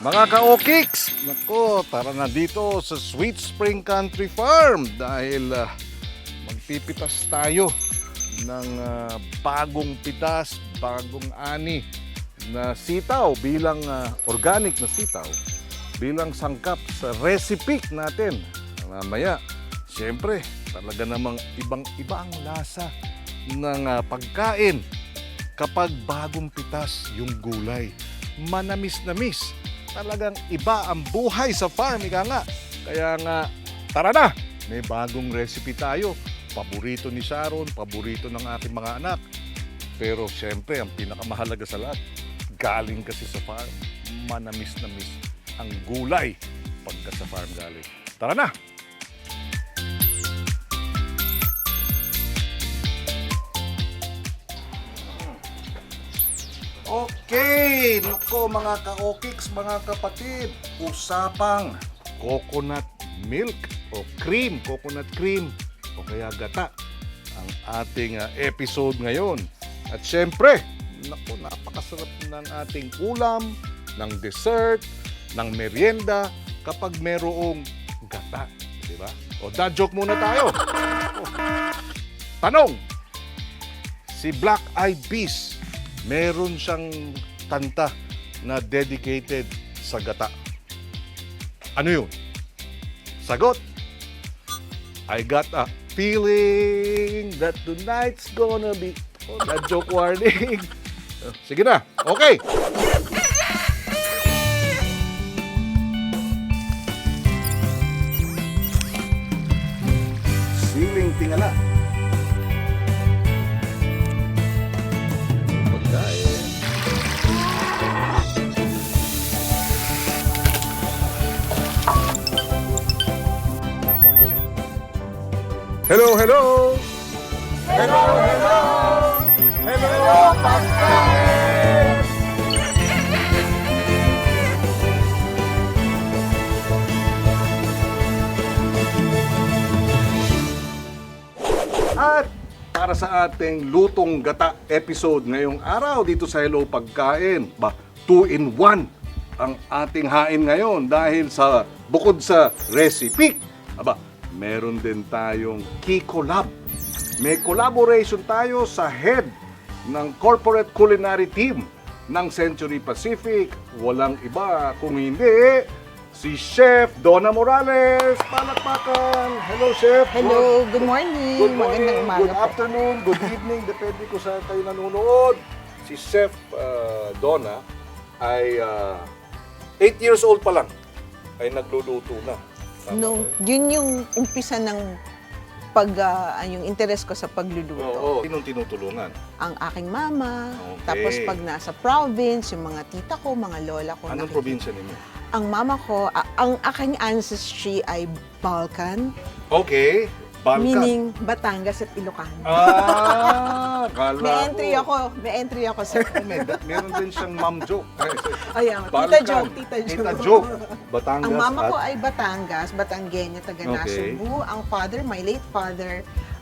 Mga ka-okiks, nako, tara na dito sa Sweet Spring Country Farm dahil ah, magpipitas tayo ng ah, bagong pitas, bagong ani na sitaw bilang ah, organic na sitaw bilang sangkap sa recipe natin. Mamaya, siyempre, talaga namang ibang-iba ang lasa ng ah, pagkain kapag bagong pitas yung gulay. Manamis-namis. Talagang iba ang buhay sa farm, ika nga. Kaya nga, tara na! May bagong recipe tayo. Paborito ni Sharon, paborito ng aking mga anak. Pero siyempre, ang pinakamahalaga sa lahat, galing kasi sa farm. Manamis-namis ang gulay pagka sa farm galing. Tara na! Okay, nako mga ka-okiks, mga kapatid, usapang coconut milk o cream, coconut cream o kaya gata ang ating ah, episode ngayon. At syempre, nako napakasarap ng ating ulam, ng dessert, ng merienda kapag merong gata, di ba? O dad joke muna tayo. O, Tanong, si Black Eyed Peas, meron siyang kanta na dedicated sa gata. Ano yun? Sagot, I got a feeling that tonight's gonna be... Oh, that joke warning. Sige na, okay. Siling tingala. Hello, hello! Hello, hello! Hello, pagkain! At para sa ating lutong gata episode ngayong araw dito sa Hello Pagkain, ba, 2 in 1 ang ating hain ngayon dahil sa bukod sa recipe, aba, meron din tayong Kiko Lab. May collaboration tayo sa head ng corporate culinary team ng Century Pacific. Walang iba kung hindi si Chef Donna Morales. Palakpakan! Hello, Chef! Hello, good morning. Good morning, Magandang umaga good po. afternoon, good evening, depende kung saan kayo nanonood. Si Chef uh, Donna ay 8 years old pa lang ay nagluluto na. Tama Nung, ba? yun yung umpisa ng pag, ah, yung interest ko sa pagluluto. Oo, sinong tinutulungan? Ang aking mama, Okay. tapos pag nasa province, yung mga tita ko, mga lola ko. Anong probinsya ninyo? Ang mama ko, a- ang aking ancestry ay Balkan, Okay, Balkan. meaning Batangas at Ilocano. Ah, kala may ko. entry ako, may entry ako, sir. Oh, may, da- meron din siyang mom joke. Ay, Ayan, tita Balkan. joke, tita joke. Tita joke. Batangas Ang mama ko at- ay Batangas, Batangueña, taga Okay. Nasugbu. Ang father, my late father,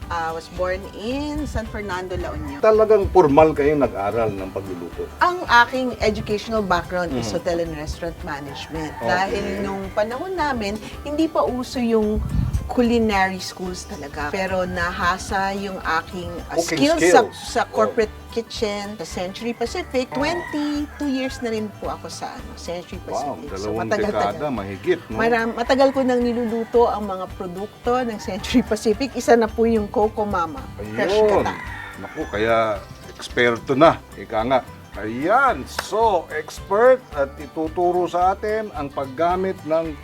uh, was born in San Fernando, La Union. Talagang formal kayo nag-aral ng pagluluto. Ang aking educational background is hotel and restaurant management. Mm. Okay. Dahil nung panahon namin, hindi pa uso yung culinary schools talaga. Pero nahasa yung aking uh, Cooking skills, skills. Sa, sa corporate kitchen, sa Century Pacific. 22 years na rin po ako sa ano, Century Wow, Pacific. dalawang matagal-tagal. dekada, mahigit. No? Maram, matagal ko nang niluluto ang mga produkto ng Century Pacific. Isa na po yung Coco Mama. Fresh Ayun. gata. Naku, kaya eksperto na. Ika nga. Ayan. So, expert at ituturo sa atin ang paggamit ng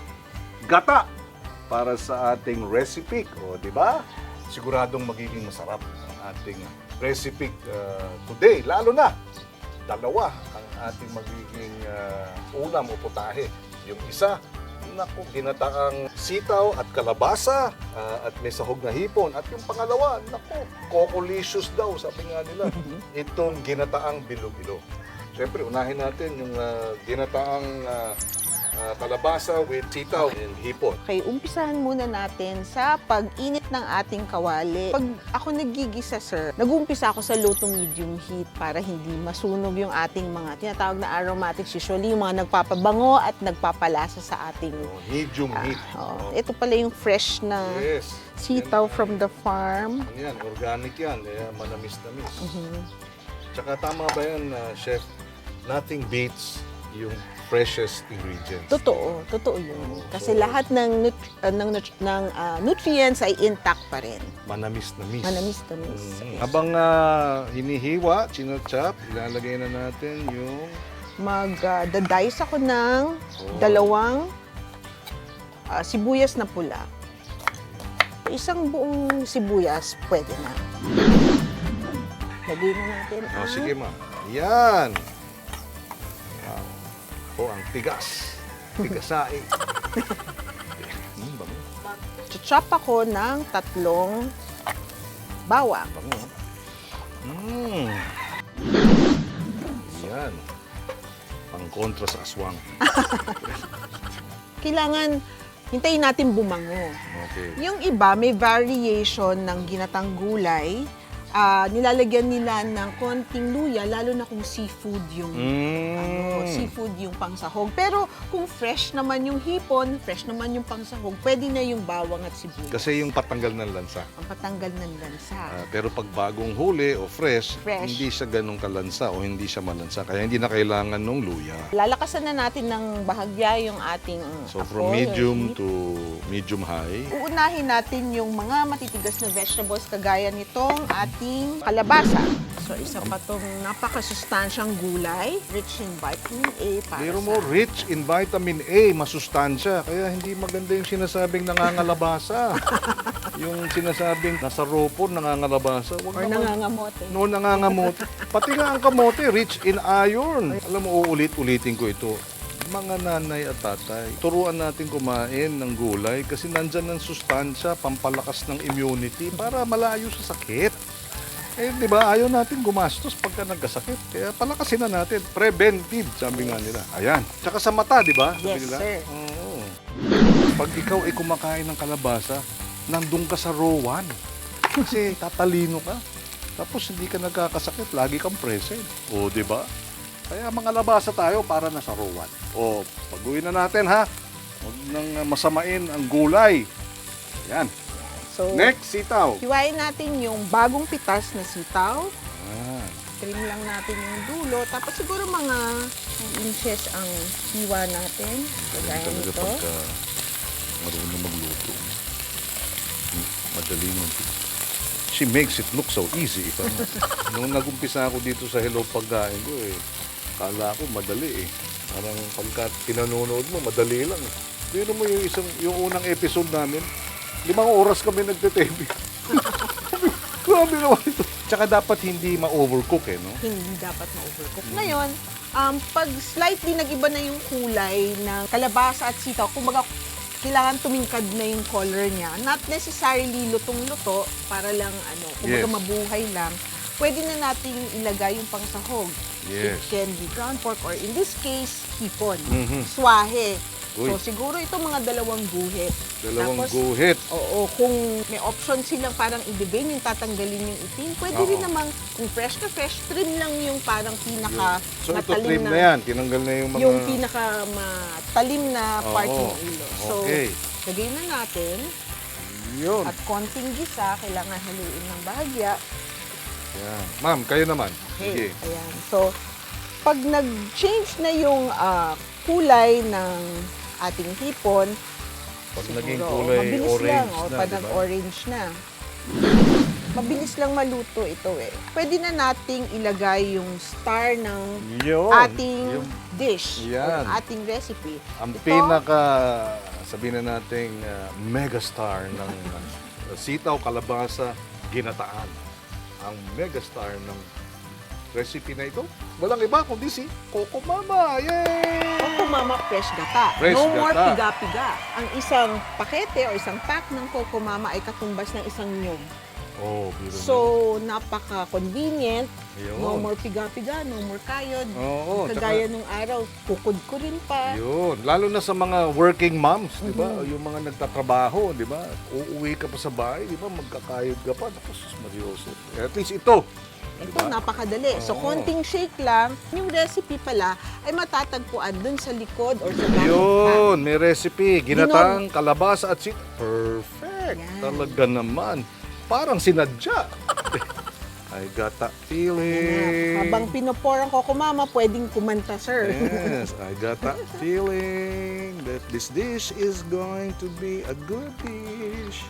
gata para sa ating recipe. O, di ba? Siguradong magiging masarap ang ating recipe uh, today. Lalo na, dalawa ang ating magiging uh, ulam o putahe. Yung isa, naku, ginataang sitaw at kalabasa ah, at may sahog na hipon. At yung pangalawa, naku, cocolicious daw, sabi nga nila. Itong ginataang bilo-bilo. Siyempre, unahin natin yung ah, ginataang ah, ah, kalabasa with sitaw and hipon. Okay, umpisahan muna natin sa pag-init ng ating kawali. Pag ako nagigisa, sir, nag-umpisa ako sa low to medium heat para hindi masunog yung ating mga tinatawag na aromatics. Usually, yung mga nagpapabango at nagpapalasa sa ating... Oh, medium heat. Oh, ito pala yung fresh na Yes. sitaw from the farm. Ano yan, organic yan. Kaya manamis-namis. Mhm. Tsaka tama ba yan, ah, chef? Nothing beats yung freshest ingredients. Totoo, totoo yun. Kasi so- lahat ng, nut- uh, ng, nut- ng ah, nutrients ay intact pa rin. Manamis-namis. Manamis-tamis. Mm. Habang ah, hinihiwa, chinachap, ilalagay na natin yung Mag-dice ako ng oh, dalawang ah, sibuyas na pula. Isang buong sibuyas, pwede na. Lagay na natin Oh, ang sige ma. Yan. Oh, ang tigas. Tigasai. mm, bango. chop ako ng tatlong bawang. Bango. Mm. Yan. Pang kontra sa aswang. Kailangan hintayin natin bumango. Okay. Yung iba, may variation ng ginatang gulay. Ah, nilalagyan nila ng konting luya, lalo na kung seafood yung ano, Mm. seafood yung pangsahog. Pero kung fresh naman yung hipon, fresh naman yung pangsahog, pwede na yung bawang at sibuyas. Kasi yung patanggal ng lansa. ang patanggal ng lansa. Ah, pero pag bagong huli o fresh, Fresh. hindi siya ganong kalansa o hindi siya malansa. Kaya hindi na kailangan ng luya. Lalakasan na natin ng bahagya yung ating So apoy from medium to medium high. Uunahin natin yung mga matitigas na vegetables kagaya nitong ating kalabasa. So isa pa tong napakasustansyang gulay, rich in vitamin A para Pero sa... mo rich in vitamin A, masustansya. Kaya hindi maganda yung sinasabing nangangalabasa. yung sinasabing nasa ropon, nangangalabasa. Wag Or naman. nangangamote. No, nangangamote. Pati nga ang kamote, rich in iron. Alam mo, uulit-ulitin ko ito. Mga nanay at tatay, turuan natin kumain ng gulay kasi nandyan ang sustansya, pampalakas ng immunity para malayo sa sakit. Eh, di ba, ayaw natin gumastos pagka nagkasakit. Kaya palakasin na natin. Preventive, sabi nga nila. Ayan. Tsaka sa mata, di ba? Sabi Yes, nila. sir. Oo. Pag ikaw ay kumakain ng kalabasa, nandun ka sa row 1. Kasi tatalino ka. Tapos hindi ka nagkakasakit, lagi kang present. O, di ba? Kaya mga labasa tayo para nasa row 1. O, pag-uwi na natin ha. Huwag nang masamain ang gulay. Yan. So, Next, sitaw. hiwain natin yung bagong pitas na sitaw. Ah, Trim lang natin yung dulo. Tapos siguro mga inches ang hiwa natin. Kagaya nito. pagka marunong magluto. Hmm, Madali mo. She makes it look so easy. Nung nag-umpisa ako dito sa Hello Pagkain ko eh, kala ko madali eh. Parang pagka pinanonood mo, madali lang eh. Pero mo yung isang, yung unang episode namin, limang oras kami nagte-TV. Grabe naman ito. Tsaka dapat hindi ma-overcook eh, no? Hindi dapat ma-overcook. Ngayon, um, pag slightly nag-iba na yung kulay ng kalabasa at sitaw, kumbaga kailangan tumingkad na yung color niya. Not necessarily lutong-luto para lang ano, kumbaga Yes. mabuhay lang. Pwede na nating ilagay yung pangsahog. It Yes. can be ground pork or in this case, hipon. Mhm. Swahe. Uy. So siguro ito mga dalawang guhit. Dalawang Tapos, guhit. Oo, kung may option silang parang ibibing yung tatanggalin yung itim, pwede Oo. rin namang kung fresh na fresh, trim lang yung parang pinaka So ito matalim trim na yan. Tinanggal na yung mga... yung pinaka matalim na part Oo. ng ulo. So, Okay. lagay na natin Yun. at konting gisa, kailangan haluin ng bahagya. Yan. Ma'am, kayo naman. Okay, Sige. ayan. So, pag nag-change na yung ah, kulay ng ating hipon, Pag siguro, naging kulay mabilis orange lang, o, na, pag di ba? nag-orange na. Mabilis lang maluto ito eh. Pwede na nating ilagay yung star ng Yun. ating Yung, dish Yan. ng ating recipe. ang Ito, pinaka, sabihin na nating uh, megastar ng uh, sitaw, kalabasa, ginataan. Ang megastar ng recipe na ito, walang iba kundi si Coco Mama. Yay! Coco Mama Fresh Gata. Fresh no more gata. piga-piga. Ang isang pakete o isang pack ng Coco Mama ay katumbas ng isang nyog. Oh, biro So, napaka-convenient. Yun. No more piga-piga, no more kayod. Oo, Kagaya nung araw, kukod ko rin pa. Yun, lalo na sa mga working moms, di ba? Mhm. Yung mga nagtatrabaho, di ba? Uuwi ka pa sa bahay, di ba? Magkakayod ka pa. Naku, sus Marioso. At least ito. Ito, Diba? napakadali. So, Oo. konting shake lang. Yung recipe pala ay matatagpuan dun sa likod or sa gamit Yun, may recipe. Ginatang, kalabasa at sit. Perfect. Yan. Talaga naman. Parang sinadya. I got that feeling. Habang pinopor ang Coco Mama, pwedeng kumanta, sir. Yes, I got that feeling that this dish is going to be a good dish.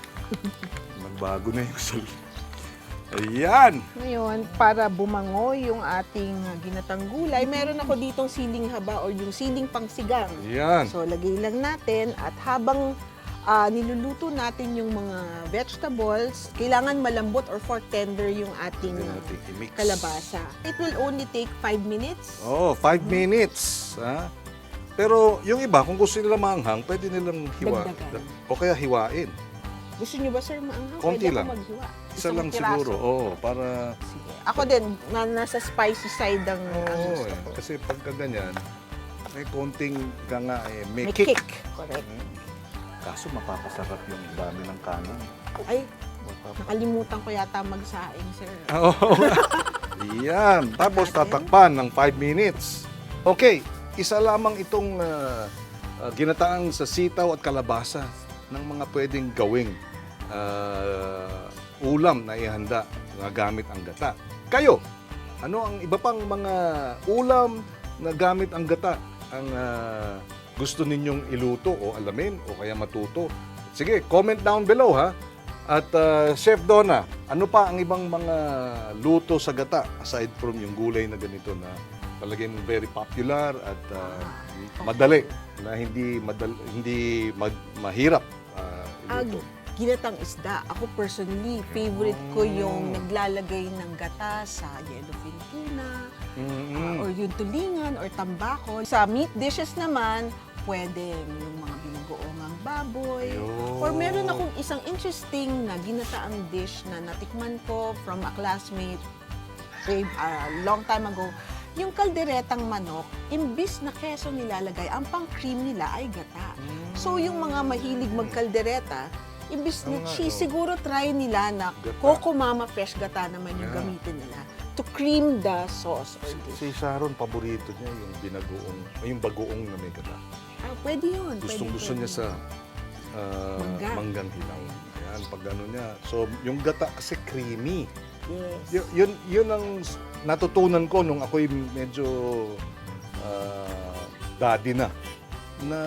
Magbago na yung salita. Ayan! Ngayon, para bumango yung ating ginatang gulay, meron ako ditong siling haba or yung siling pangsigang. Ayan. So, lagay lang natin at habang ah, niluluto natin yung mga vegetables, kailangan malambot or for tender yung ating kalabasa. It will only take 5 minutes. Oh, five minutes. Ha? Pero yung iba, kung gusto nila maanghang, pwede nilang hiwa. Dagdagan. O kaya hiwain. Gusto nyo ba, sir, maanghang? Konti Pwede lang. ako maghiwa. Isa Isang lang piraso. siguro. Oo, para... Sige. Ako din, na, nasa spicy side ang, ang Oo, gusto eh. ko. Kasi pagka ganyan, may konting ka nga eh, may, May kick. kick. Correct. Mm. Kaso mapapasarap yung dami ng kanan. Ay, Mapapa- nakalimutan ko yata magsaing, sir. Oo. Yan. Tapos tatakpan ng 5 minutes. Okay, isa lamang itong ah, ah, ginataang sa sitaw at kalabasa ng mga pwedeng gawing ah, ulam na ihanda na gamit ang gata. Kayo, ano ang iba pang mga ulam na gamit ang gata ang ah, gusto ninyong iluto o alamin o kaya matuto? Sige, comment down below ha. At uh, Chef Donna, ano pa ang ibang mga luto sa gata aside from yung gulay na ganito na palagay very popular at uh, madali na hindi madal hindi mag- mahirap uh, Ag, iluto. ginatang isda. Ako personally, favorite ko yung Mm. naglalagay ng gata sa yellowfin tuna, Mm-mm. ah, or yung tulingan, or tambako. Sa meat dishes naman, pwede yung mga binugoongang baboy. Ayun. Or meron akong isang interesting na ginataang dish na natikman ko from a classmate a uh, long time ago. Yung kalderetang manok, imbis na keso nilalagay, ang pang-cream nila ay gata. So yung mga mahilig magkaldereta, imbis Oo na cheese, siguro try nila na Gata. Coco Mama fresh gata naman yung Yeah. gamitin nila to cream the sauce or dish. Si Sharon, paborito niya yung binagoong, ay, yung bagoong na may gata. Ah, pwede yun. Gustong pwede, gusto pwede. niya sa ah, Mangga. manggang hilaw. Ayan, pag ano niya. So, yung gata kasi creamy. Yes. Y- yun, yun ang natutunan ko nung ako'y medyo ah, daddy na. Na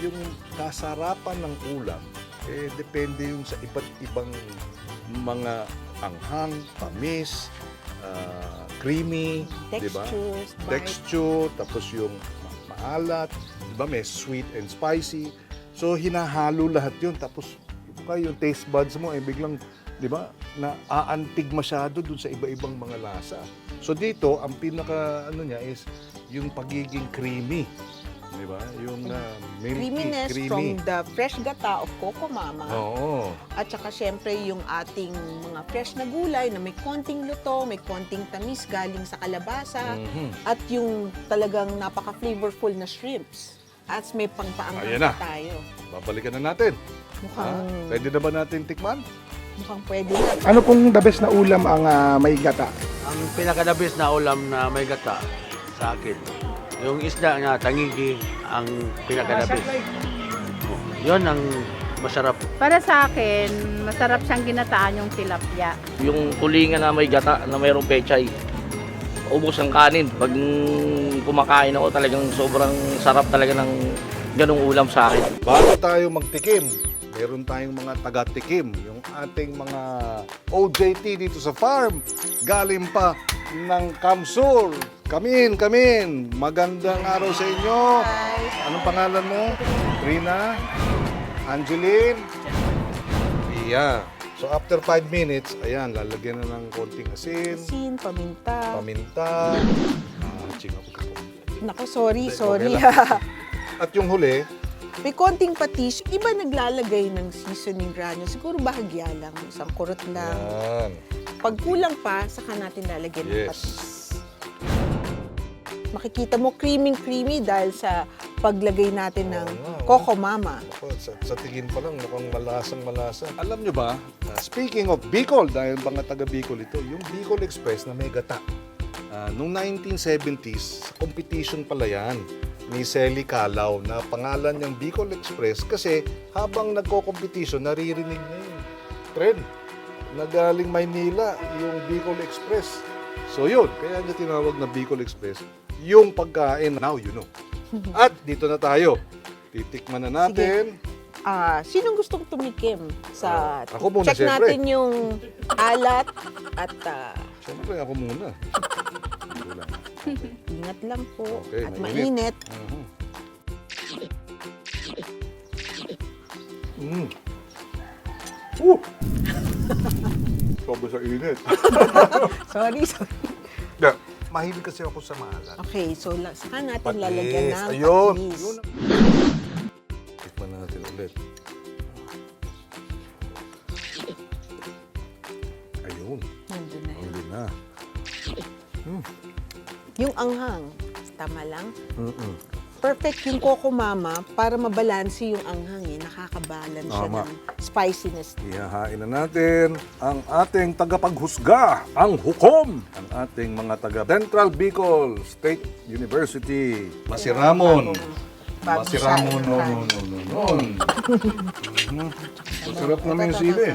yung kasarapan ng ulam, eh, depende yung sa iba't ibang mga anghang, tamis, ah, creamy, di ba? Texture, tapos yung ma- maalat, di ba may sweet and spicy. So hinahalo lahat yun. Tapos kaya yung taste buds mo ay biglang, di ba, na aantig masyado dun sa iba-ibang mga lasa. So dito, ang pinaka ano niya is yung pagiging creamy. Di ba? Yung uh, milky, Creaminess creamy. from the fresh gata of Coco Mama. Oo. At saka syempre yung ating mga fresh na gulay na may konting luto, may konting tamis galing sa kalabasa. Mhm. At yung talagang napaka-flavorful na shrimps. At may Ayan pangpaanghang na. pa tayo. Babalikan na natin. Mukhang, Ha? Pwede na ba natin tikman? Mukhang pwede na. Ano pong the best na ulam ang ah, may gata? Ang pinakadabis na ulam na may gata sa akin, yung isda na tangigi ang pinakadabis. Oh, Yun ang masarap. Para sa akin, masarap siyang ginataan yung tilapia. yung tulingan na may gata na mayroong pechay. Ubos ang kanin. Pag kumakain ako talagang sobrang sarap talaga ng ganong ulam sa akin. Bago tayo magtikim, meron tayong mga taga-tikim. Yung ating mga OJT dito sa farm. Galing pa ng Kamsul. Kamin, kamin. Magandang araw sa inyo. Anong pangalan mo? Trina? Angeline? Iya. So after 5 minutes, ayan, lalagyan na ng konting asin, Asin, paminta. paminta. Ah, chinga ko. Nako, sorry, sorry. okay At yung huli, May konting patis. Iba naglalagay ng seasoning granules. Siguro bahagya lang. Isang kurot lang. Yan. Pag kulang pa, saka natin lalagyan ng Yes. patis. Makikita mo creamy-creamy dahil sa paglagay natin ng Oo nga, oh. Coco Mama. Ako, sa, sa tingin pa lang, mukhang malasang malasa. Alam nyo ba, uh, speaking of Bicol, dahil mga taga Bicol ito, yung Bicol Express na may gata. Uh, noong 1970s, sa competition pala yan ni Selly Calao na pangalan niyang Bicol Express kasi habang nagko-competition, naririnig niya yung trend na galing Maynila, yung Bicol Express. So yun, kaya niya tinawag na Bicol Express, yung pagkain. Now you know. At dito na tayo. Titikman na natin. Ah, sinong gustong tumikim sa Ah, ako muna, check syempre. natin yung alat at ah, Siyempre, ako muna. Ingat lang po Okay, at mainit. mainit. Mhm. Mm. Uh! Sobrang sa init. Sorry, sorry. Yeah. Mahilig kasi ako sa maalat. Okay, so la- saka natin Patis. lalagyan ng Ayun. patis. Yun. Tikman natin ulit. Ayun. Nandun na yun. Na. Yung anghang, tama lang. Mm-mm. Perfect yung Coco Mama para mabalansi yung anghang eh. Nakakabalance siya Tama. ng spiciness. Ihahain na natin ang ating tagapaghusga, ang hukom, ang ating mga taga Central Bicol State University. Masiramon. Bago Masiramon, no, no, no, no, no. Sarap naman yung sili.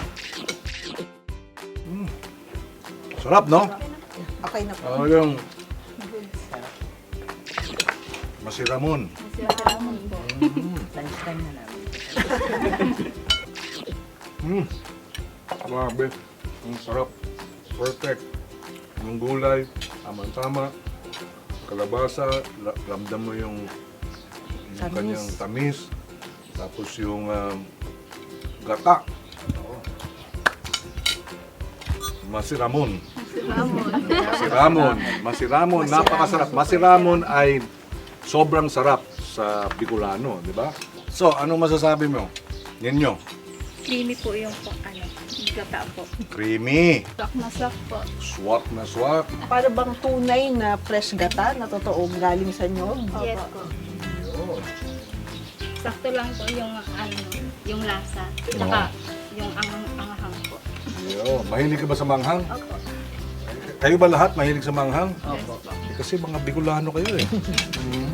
Mm. Sarap, no? Okay na po. Ah, yung Masiramon. Mm. Grabe. Ang sarap. Perfect. Yung gulay, tama-tama. Kalabasa, la- ramdam mo yung, yung Tamis. kanyang tamis. Tapos yung um, gata. Oo. Masiramon. Masiramon. Masiramon. Napakasarap. Masiramon ay sobrang sarap sa Bicolano, di ba? So, ano masasabi mo? Ninyo? Creamy po yung po, ano, gata po. Creamy. Swak na swak po. Swak na swak. Para bang tunay na fresh gata na totoong galing sa nyog? Yes po. Yun. Sakto lang po yung ano, yung lasa. Saka yung anghang-anghang po. Ayun. Mahilig ka ba sa manghang? Opo. Kayo ba lahat mahilig sa manghang? Opo. Kasi mga Bicolano kayo eh. Mm.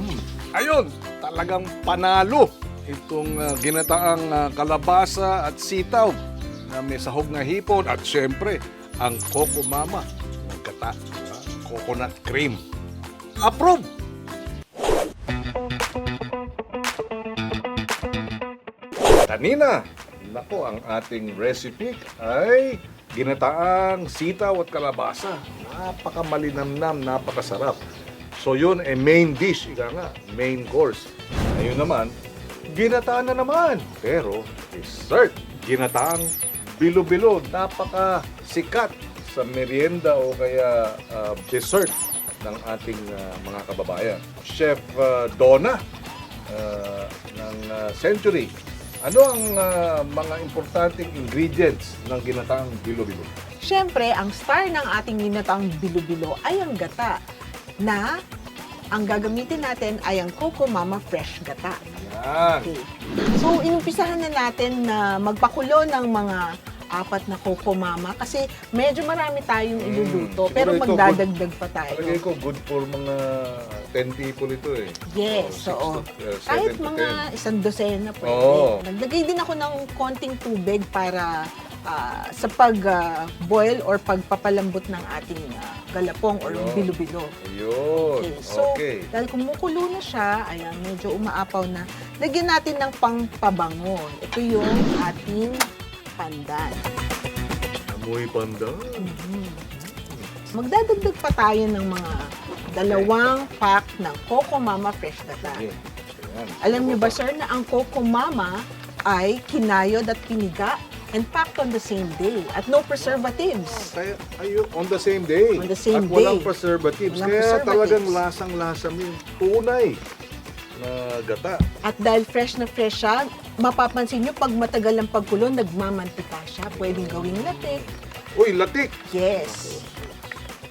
Ayun, talagang panalo itong ah, ginataang ah, kalabasa at sitaw na may sahog na hipon at syempre ang Coco Mama, ang kata, ah, coconut cream. Approve! Kanina, nako ang ating recipe ay ginataang sitaw at kalabasa. Napakamalinamnam, napakasarap. So yun, eh, main dish, ika nga, main course. Ngayon naman, ginataan na naman. Pero, dessert, ginataang bilo-bilo, napaka sikat sa merienda o kaya ah, dessert ng ating ah, mga kababayan. Chef ah, Donna ah, ng ah, Century. Ano ang ah, mga importanteng ingredients ng ginataang bilo-bilo? Siyempre, ang star ng ating ninatang bilo-bilo ay ang gata na ang gagamitin natin ay ang Coco Mama Fresh Gata. Yan. Okay. So, inumpisahan na natin na magpakulo ng mga apat na Coco Mama kasi medyo marami tayong Mm, iluluto siguro pero ito, magdadagdag pa tayo. Palagay ko good for mga 10 people ito eh. Yes, Oh, oo. uh, Kahit mga 10. isang dosena pwede. Oo. Naglagay din ako ng konting tubig para ah, sa pag-boil or pagpapalambot ng ating ah, galapong or Ayun. bilo-bilo. Ayun. Okay, so okay. dahil kumukulo na siya, ayan, medyo umaapaw na, lagyan natin ng pangpabango. Ito yung ating pandan. Amoy panda. Magdadagdag pa tayo ng mga dalawang pack ng Coco Mama Fresh. Sige. Ayan. Alam niyo ba, sir, na ang Coco Mama ay kinayod at piniga and packed on the same day at no preservatives. Kaya, ayo, on the same day. On the same At walang day. preservatives. Walang Kaya preservatives. talagang lasang-lasa mo yung tunay na gata. At dahil fresh na fresh siya, mapapansin nyo pag matagal ang pagkulo, nagmamantika siya. Pwedeng gawing latik. Uy, latik! Yes.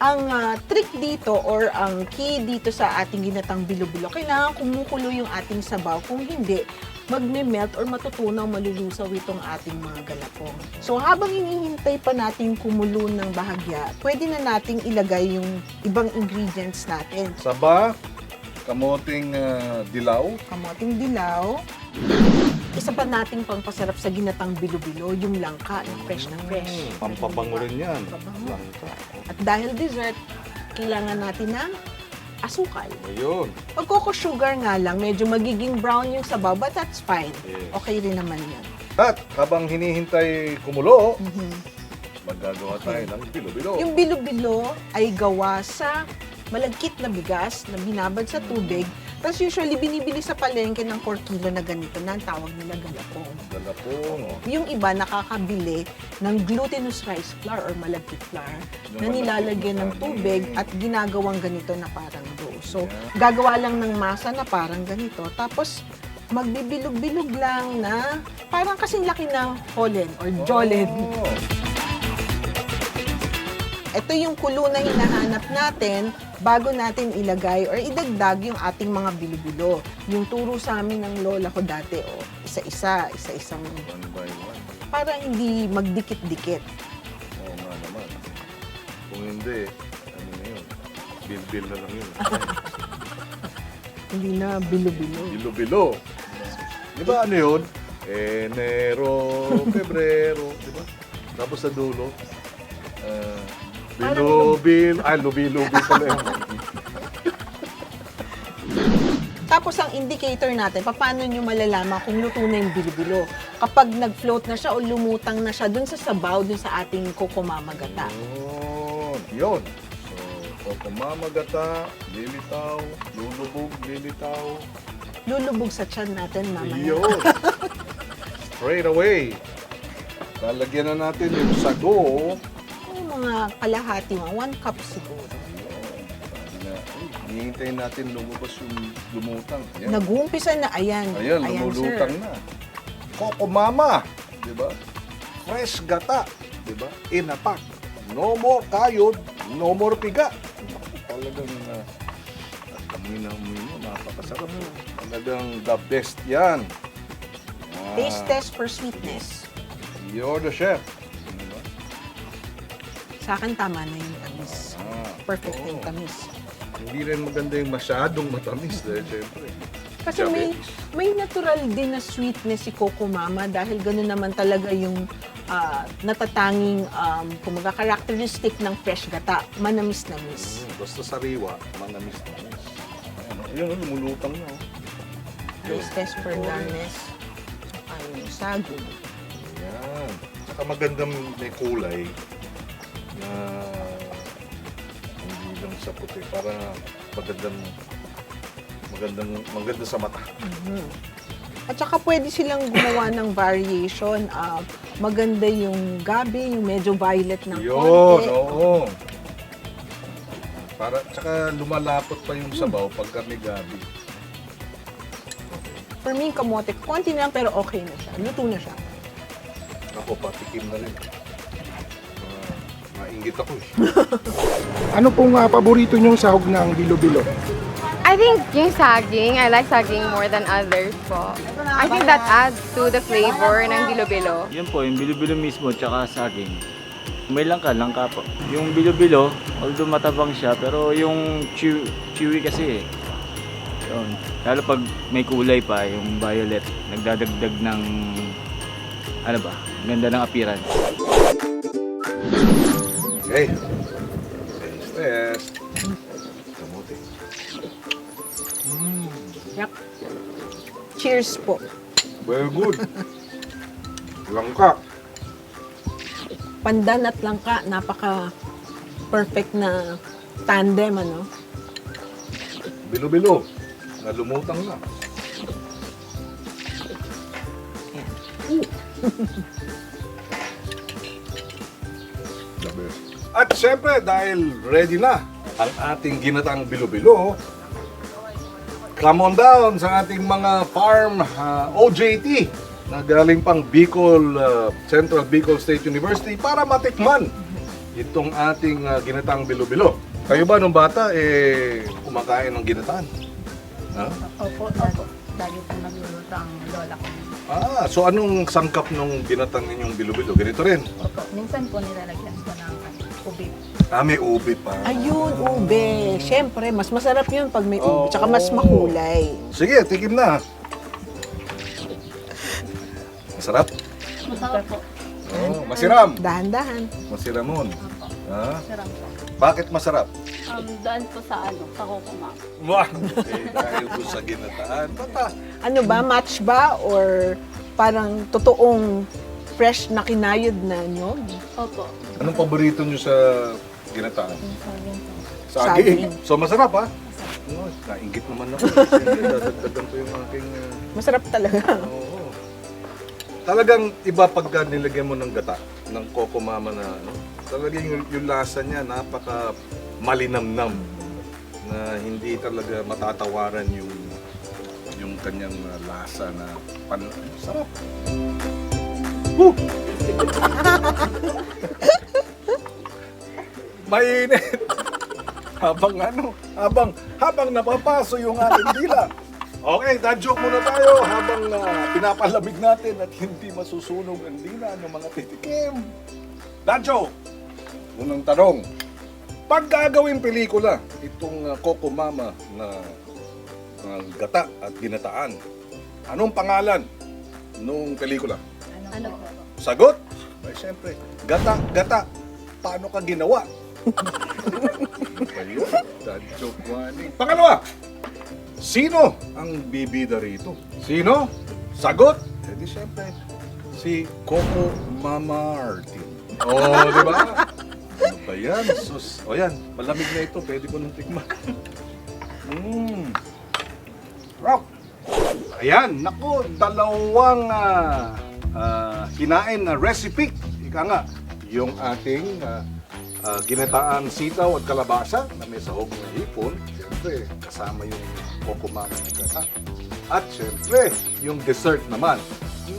Ang ah, trick dito or ang key dito sa ating ginatang bilo-bilo, kailangan kumukulo yung ating sabaw. Kung hindi, magme-melt or matutunaw, malulusaw itong ating mga galapong. So habang hinihintay pa natin kumulo ng bahagya, pwede na nating ilagay yung ibang ingredients natin. Saba, kamoting ah, dilaw, Kamoting dilaw. Isa pa nating pangpasarap sa ginatang bilo-bilo, yung langka na fresh na fresh. pampabango rin yan. Pampabango. Langka. At dahil dessert, kailangan natin ng asukal. Ayun. Pag sugar nga lang, medyo magiging brown yung sabaw, but that's fine. Yes. Okay rin naman yan. At habang hinihintay kumulo, Mhm. magagawa tayo ng bilo-bilo. Yung bilo-bilo ay gawa sa malagkit na bigas na binabad sa tubig. Tapos usually binibili sa palengke ng 4 kilo na ganito na ang tawag nila galapong. Galapong. oh. Yung iba nakakabili ng glutinous rice flour or malagkit flour na nilalagyan ng tubig at ginagawang ganito na parang dough. So, gagawa lang ng masa na parang ganito. Tapos, magbibilog-bilog lang na parang kasing laki ng holen or jollen. Oh. Ito yung kulo na hinahanap natin bago natin ilagay or idagdag yung ating mga bilo-bilo. Yung turo sa amin ng lola ko dati, oh, isa-isa, isa-isang One by one. para hindi magdikit-dikit. Oo nga naman. Kung hindi, ano na yun? Bil-bil na lang yun. Hindi na bilo-bilo. Bilo-bilo. Di ba ano yun? Enero, Pebrero, di ba? Tapos sa dulo, uh, bilo-bil, ah, lubi-lubi pala yun. Tapos ang indicator natin, paano nyo malalaman kung luto na yung bilo-bilo? Kapag nag-float na siya o lumutang na siya dun sa sabaw, dun sa ating kokomamagata. Yun. Yun. So, kukumamagata, lilitaw, lulubog, lilitaw. Lulubog sa tiyan natin mamaya. Yun. Straight away. Lalagyan na natin yung sago. Mga kalahati, mga one cup siguro. Na, hihintayin natin lumabas yung lumutang. Ayan. Nag-uumpisa na, ayan. Ayan, lumulutang na. Coco Mama, di ba? Fresh gata, di ba? In a pack. No more kayod, no more piga. Talagang uh, amoy na amoy mo, napakasarap. Talagang the best yan. Ah, Taste test for sweetness. You're the chef. Sa akin, tama na yung tamis. Perfect na yung tamis. Hindi rin maganda yung masyadong matamis dahil syempre. Kasi may, may natural din na sweetness si Coco Mama dahil gano'n naman talaga yung ah, natatanging um, kumaga characteristic ng fresh gata, manamis-namis. Mm, basta sariwa, manamis namis. Ayan, oh. Ayun, oh, lumulutang na. Oh. Taste test for garnish. Ay, yung saging. Ayan. Saka magandang may kulay na hindi lang sa puti para magandang magandang maganda sa mata. Mhm. At saka pwede silang gumawa ng variation. ah, maganda yung gabi, yung medyo violet ng Yun, konti. oo. Para tsaka lumalapot pa yung sabaw pagka may gabi. For me, kamote, konti na lang pero okay na siya. Luto na siya. Ako, patikim na rin. Maingit ako eh. Ano pong ah, paborito nyong sahog ng bilo-bilo? I think yung saging, I like saging more than others po. I think that adds to the flavor ng bilo-bilo. Yun po, yung bilo-bilo mismo tsaka saging. May langka, langka po. Yung bilo-bilo, although matabang siya, pero yung chew, chewy kasi eh. Yun. Lalo pag may kulay pa, yung violet, nagdadagdag ng, ano ba, ganda ng appearance. Okay. Taste test. Kamote. Yup. Cheers po. Very good. Langka. Pandan at langka, napaka perfect na tandem, ano? Bilo-bilo. Nalumutang na. The At siyempre, dahil ready na ang ating ginatang bilo-bilo, come on down sa ating mga farm ah, OJT na galing pang Bicol, ah, Central Bicol State University para matikman itong ating ah, ginatang bilo-bilo. Kayo ba nung bata, eh, kumakain ng ginataan? Ha? Opo, opo. Lagi po nagluluto ang lola ko. Ah, so anong sangkap nung ginatang ninyong bilo-bilo? Ganito rin. Opo, minsan po nilalagyan ko ubi. Ah, may ubi pa. Ayun, ube. Siyempre, mas masarap yun pag may ube. Tsaka mas makulay. Sige, tikim na. Masarap? Masarap po. Oh, masiram. Dahan-dahan. Masiramon. Ha? Sarap po. Bakit masarap? Um, daan po sa ano, sa kukuma. Wah! Okay, dahil doon sa ginataan. Tata. Ano ba, match ba? Or parang totoong fresh na kinayod na nyog? Opo. Anong paborito nyo sa ginataan? Saging. Saging. Saging. So masarap ha? Oh, nainggit naman ako. Siyempre, dadagdagan ko yung aking... uh, Masarap talaga. Oo. Talagang iba pagka nilagyan mo ng gata, ng Coco Mama na ano, talagang yung, yung lasa niya napaka malinamnam na hindi talaga matatawaran yung yung kanyang uh, lasa na pan sarap. Woo! Mainit. habang ano, habang habang napapaso yung ating dila. Okay, dad joke muna tayo habang uh, pinapalamig natin at hindi masusunog ang dila ng mga titikim. Dad joke! Unang tanong, pag gagawin pelikula, itong uh, Coco Mama na uh, gata at ginataan, anong pangalan nung pelikula? Ano po? Sagot? Ay, siyempre, gata, gata, paano ka ginawa? Ayun, dad joke warning. Pangalawa, sino ang bibida rito? Sino? Sagot? Eh di siyempre, si Coco Mamartin. Oh, di ba? Ano ba yan? Sus. O yan, malamig na ito. Pwede ko nang tikman. Mmm. Rock. Ayan, naku, dalawang ah, ah, kinain na recipe. Ika nga, yung ating ah, ah, ginataang sitaw at kalabasa na may sahog na hipon. Siyempre, kasama yung kokumama na gata. At siyempre, yung dessert naman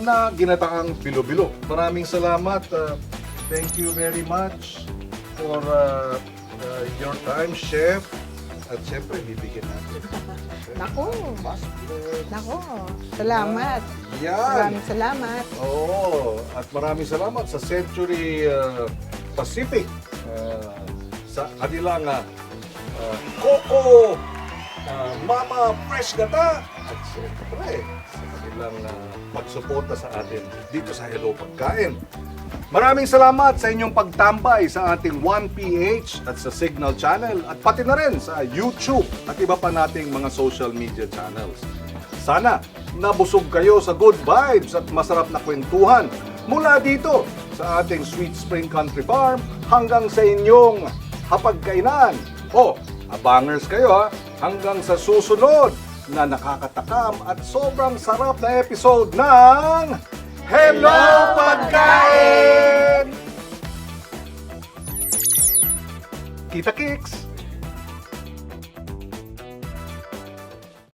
na ginataang bilo-bilo. Maraming salamat. ah, thank you very much for ah, ah, your time, Chef. At siyempre, bibigyan natin. Nako. Mas bless. Nako. Salamat. Yan. Maraming salamat. Oo. At maraming salamat sa Century uh, Pacific uh, sa kanilang uh, uh, Coco uh, Mama Fresh Gata at siyempre sa kanilang uh, pagsuporta sa atin dito sa Hello Pagkain. Maraming salamat sa inyong pagtambay sa ating 1PH at sa Signal Channel at pati na rin sa YouTube at iba pa nating mga social media channels. Sana nabusog kayo sa good vibes at masarap na kwentuhan mula dito sa ating Sweet Spring Country Farm hanggang sa inyong hapagkainan. O, abangers kayo ha, hanggang sa susunod na nakakatakam at sobrang sarap na episode ng Hello Pagkain! Kita Kicks!